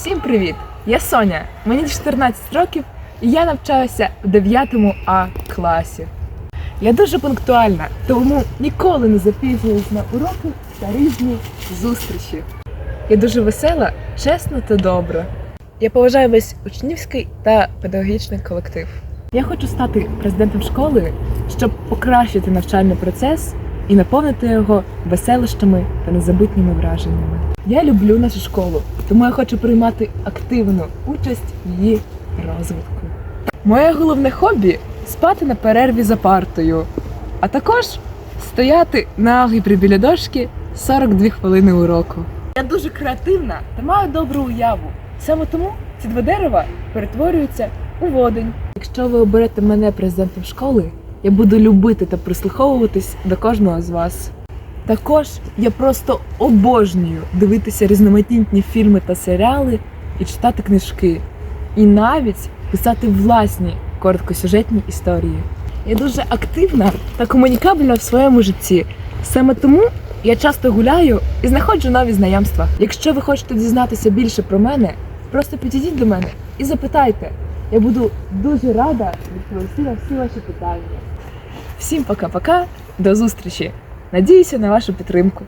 Всім привіт! Я Соня, мені 14 років і я навчаюся в 9 А класі. Я дуже пунктуальна, тому ніколи не запізнююсь на уроки та різні зустрічі. Я дуже весела, чесна та добра. Я поважаю весь учнівський та педагогічний колектив. Я хочу стати президентом школи, щоб покращити навчальний процес і наповнити його веселищами та незабутніми враженнями. Я люблю нашу школу, тому я хочу приймати активну участь в її розвитку. Моє головне хобі спати на перерві за партою, а також стояти на алгебрі біля дошки 42 хвилини уроку. Я дуже креативна та маю добру уяву. Саме тому ці два дерева перетворюються у водень. Якщо ви оберете мене президентом школи, я буду любити та прислуховуватись до кожного з вас. Також я просто обожнюю дивитися різноманітні фільми та серіали і читати книжки, і навіть писати власні короткосюжетні історії. Я дуже активна та комунікабельна в своєму житті. Саме тому я часто гуляю і знаходжу нові знайомства. Якщо ви хочете дізнатися більше про мене, просто підійдіть до мене і запитайте. Я буду дуже рада відповісти на всі ваші питання. Всім пока-пока, до зустрічі! Надіюся на вашу підтримку.